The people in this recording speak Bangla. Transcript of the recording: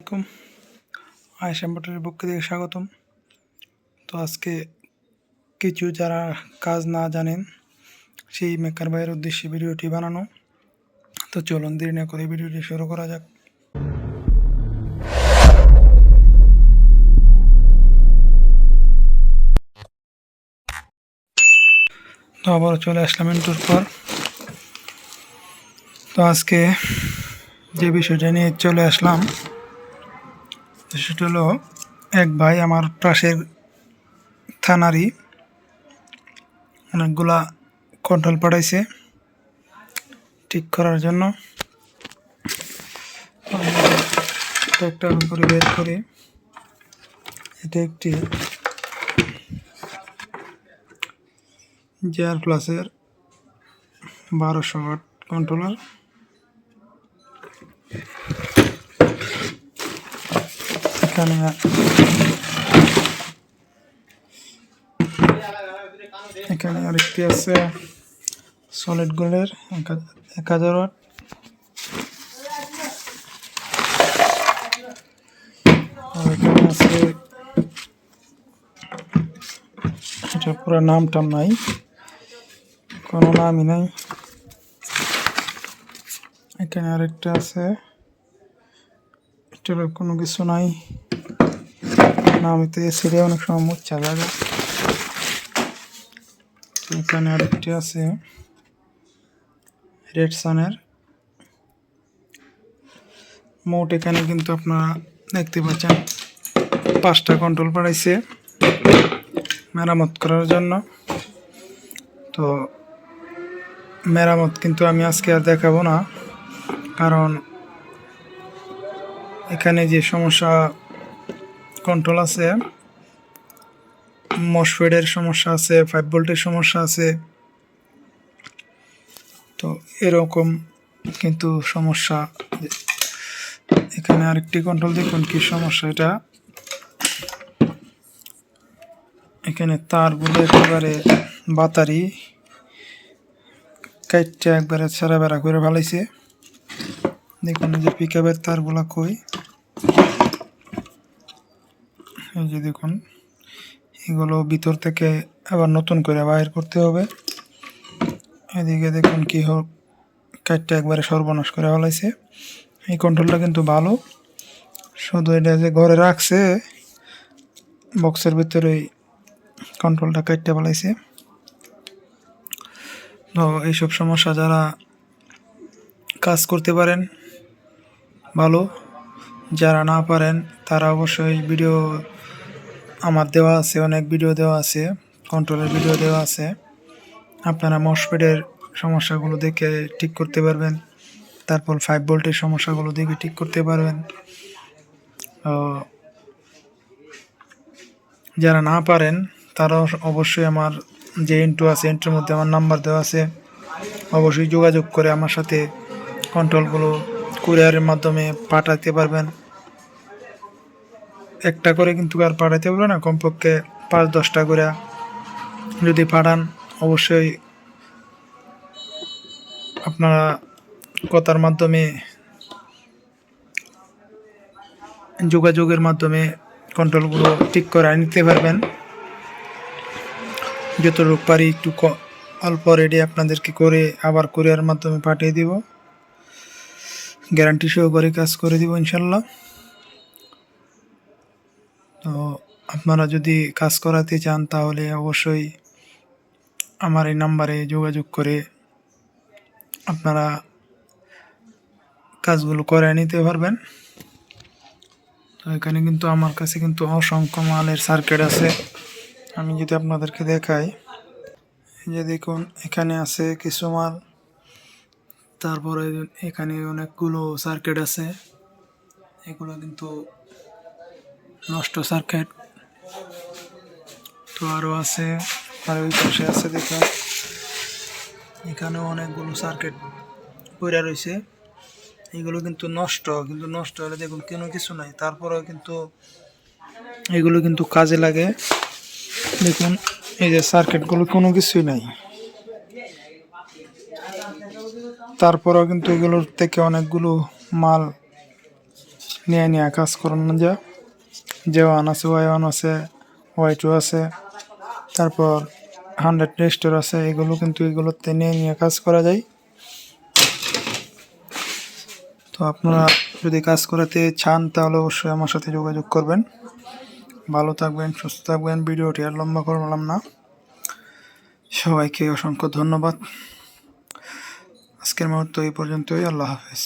আলাইকুম। আয়েশা মোটরের পক্ষ থেকে স্বাগতম। তো আজকে কিছু যারা কাজ না জানেন, সেই মেকার ভাইয়ের উদ্দেশ্যে ভিডিওটি বানানো। তো চলুন দেরি না করে ভিডিওটি শুরু করা যাক। তো আবার চলে আসলাম ইন্টুর পর। তো আজকে যে বিষয়টা নিয়ে চলে আসলাম সেটা হলো, এক ভাই আমার পাশের থানারই অনেকগুলা কন্ট্রোল পাঠাইছে ঠিক করার জন্য। ট্র্যাক্টর উপরে বের করে, এটা একটি জেআর প্লাসের বারোশো কন্ট্রোলার এখানে এখানে আরেকটি আছে সলিড গোল্ডের এক হাজার ওয়াট। এখানে আছে, এটা পুরো নাম টাম নাই, কোনো নামই নাই। এখানে আরেকটা আছে কোনো কিছু নাই। নামিতে সিরিয়া অনেক সময় মুচ্ছা যাবে এখানে আরেকটি আছে। রেড সানের মোট এখানে কিন্তু আপনারা দেখতে পাচ্ছেন, পাঁচটা কন্ট্রোল পাঠাইছে মেরামত করার জন্য। তো মেরামত কিন্তু আমি আজকে আর দেখাবো না, কারণ এখানে যে সমস্যা কন্ট্রোল আছে মসফেডের সমস্যা আছে ফাইভ ভোল্টের সমস্যা আছে। তো এরকম কিন্তু সমস্যা। এখানে আরেকটি কন্ট্রোল দেখুন, কি সমস্যা এটা? এখানে তারগুলো একেবারে বাতারি কাইটটা একবারে ছেঁড়া বেড়া করে ভালাইছে দেখুন যে পিক আপের তারগুলা কই? এই যে দেখুন এগুলো ভিতর থেকে আবার নতুন করে বাইর করতে হবে, এদিকে দেখুন কি হোক কাঠটা একবারে সর্বনাশ করে ফেলাইছে। এই কন্ট্রোলটা কিন্তু ভালো। শুধু এটা যে ঘরে রাখছে বক্সের ভিতরে কন্ট্রোলটা কাটতে ফেলাইছে। তো এইসব সমস্যা যারা কাজ করতে পারেন, ভালো। যারা না পারেন, তারা অবশ্যই ভিডিও আমার দেওয়া আছে, অনেক ভিডিও দেওয়া আছে কন্ট্রোলের ভিডিও দেওয়া আছে। আপনারা মসপেডের সমস্যাগুলো দেখে ঠিক করতে পারবেন। তারপর ফাইভ ভোল্টের সমস্যাগুলো দেখে ঠিক করতে পারবেন। যারা না পারেন, তারা অবশ্যই আমার যে ইন্টু আছে ইন্টুর মধ্যে আমার নাম্বার দেওয়া আছে। অবশ্যই যোগাযোগ করে আমার সাথে কন্ট্রোলগুলো কুরিয়ারের মাধ্যমে পাঠাতে পারবেন। একটা করে কিন্তু আর পাঠাতে পারবে না, কমপক্ষে পাঁচ দশটা করে। যদি পাঠান, অবশ্যই আপনারা কথার মাধ্যমে, যোগাযোগের মাধ্যমে কন্ট্রোলগুলো ঠিক করে নিতে পারবেন। যত রোগ পারি একটু অল্প রেডি আপনাদেরকে করে আবার কুরিয়ার মাধ্যমে পাঠিয়ে দিব। গ্যারান্টি সহকারে কাজ করে দিব, ইনশাল্লাহ। তো আপনারা যদি কাজ করাতে চান তাহলে অবশ্যই আমার এই নাম্বারে যোগাযোগ করে আপনারা কাজগুলো করে নিতে পারবেন। তো এখানে কিন্তু আমার কাছে কিন্তু অসংখ্য মালের সার্কিট আছে। আমি যদি আপনাদেরকে দেখাই যে দেখুন, এখানে আছে কিছু মাল, তারপরে এখানে অনেকগুলো সার্কিট আছে। এগুলো কিন্তু নষ্ট সার্কিট তো আরও আছে, আর ওই পাশে আছে দেখুন এখানেও অনেকগুলো সার্কিট পড়ে রয়েছে। এগুলো কিন্তু নষ্ট কিন্তু নষ্ট হলে দেখুন কোনো কিছু নাই। তারপরেও কিন্তু এগুলো কিন্তু কাজে লাগে। দেখুন, এই যে সার্কিটগুলো কোনো কিছুই নাই। তারপরেও কিন্তু এগুলোর থেকে অনেকগুলো মাল নিয়ে নিয়ে কাজ করানো যায়। যে ওয়ান আছে ওয়াই ওয়ান আছে, ওয়াই টু আছে, তারপর হান্ড্রেড রেস্টোর আছে, এগুলো কিন্তু এগুলোতে নিয়ে নিয়ে কাজ করা যায়। তো আপনারা যদি কাজ করাতে চান, তাহলে অবশ্যই আমার সাথে যোগাযোগ করবেন। ভালো থাকবেন, সুস্থ থাকবেন, ভিডিওটি আর লম্বা করলাম না। সবাইকে অসংখ্য ধন্যবাদ। আজকের মুহূর্ত এই পর্যন্তই, আল্লাহ হাফেজ।